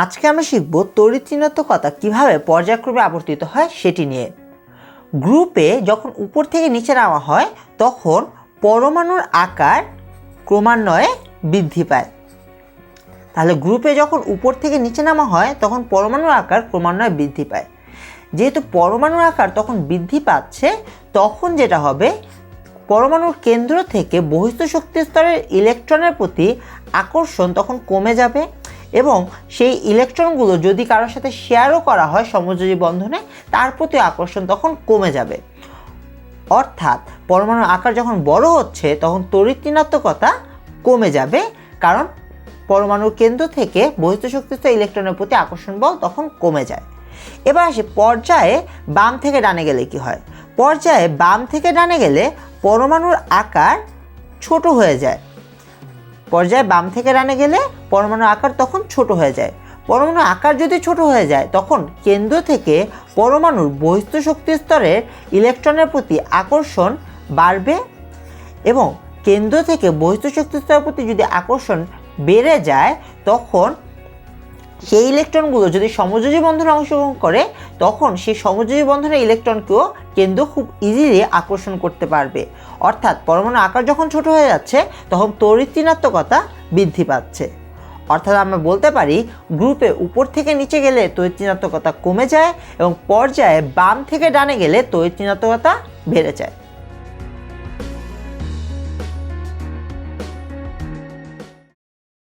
আজকে আমরা শিখব তড়িৎচিহ্নত্বকতা কীভাবে পর্যায়ক্রমে আবর্তিত হয় সেটি নিয়ে। গ্রুপে যখন উপর থেকে নিচে নামা হয়, তখন পরমাণুর আকার ক্রমান্বয়ে বৃদ্ধি পায়। তাহলে গ্রুপে যখন উপর থেকে নিচে নামা হয়, তখন পরমাণুর আকার ক্রমান্বয়ে বৃদ্ধি পায়। যেহেতু পরমাণুর আকার তখন বৃদ্ধি পাচ্ছে, তখন যেটা হবে, পরমাণুর কেন্দ্র থেকে বহিস্থ শক্তি স্তরের ইলেকট্রনের প্রতি আকর্ষণ তখন কমে যাবে। এবং সেই ইলেকট্রনগুলো যদি কারোর সাথে শেয়ারও করা হয় সমযোজী বন্ধনে, তার প্রতি আকর্ষণ তখন কমে যাবে। অর্থাৎ পরমাণুর আকার যখন বড় হচ্ছে, তখন তড়িৎ ঋণাত্মকতা কমে যাবে। কারণ পরমাণুর কেন্দ্র থেকে বহিস্থ শক্তিস্থ ইলেকট্রনের প্রতি আকর্ষণ বল তখন কমে যায়। এবার আসি পর্যায়ে বাম থেকে ডানে গেলে কি হয়? পর্যায়ে বাম থেকে ডানে গেলে পরমাণুর আকার ছোট হয়ে যায়। পর্যায়ে বাম থেকে রানে গেলে পরমাণু আকার তখন ছোট হয়ে যায়। পরমাণু আকার যদি ছোট হয়ে যায়, তখন কেন্দ্র থেকে পরমাণুর বহিস্থ শক্তি স্তরের ইলেকট্রনের প্রতি আকর্ষণ বাড়বে এবং কেন্দ্র থেকে বহিস্থ শক্তি স্তরের প্রতি যদি আকর্ষণ বেড়ে যায়, তখন সেই ইলেকট্রনগুলো যদি সমযোজী বন্ধনে অংশগ্রহণ করে, তখন সেই সমযোজী বন্ধনের ইলেকট্রনকেও কেন্দ্র খুব ইজিলি আকর্ষণ করতে পারবে। অর্থাৎ পরমাণু আকার যখন ছোট হয়ে যাচ্ছে, তখন তড়িৎ ঋণাত্মকতা বৃদ্ধি পাচ্ছে। অর্থাৎ আমরা বলতে পারি, গ্রুপে উপর থেকে নিচে গেলে তড়িৎ ঋণাত্মকতা কমে যায় এবং পর্যায়ে বাম থেকে ডানে গেলে তড়িৎ ঋণাত্মকতা বেড়ে যায়।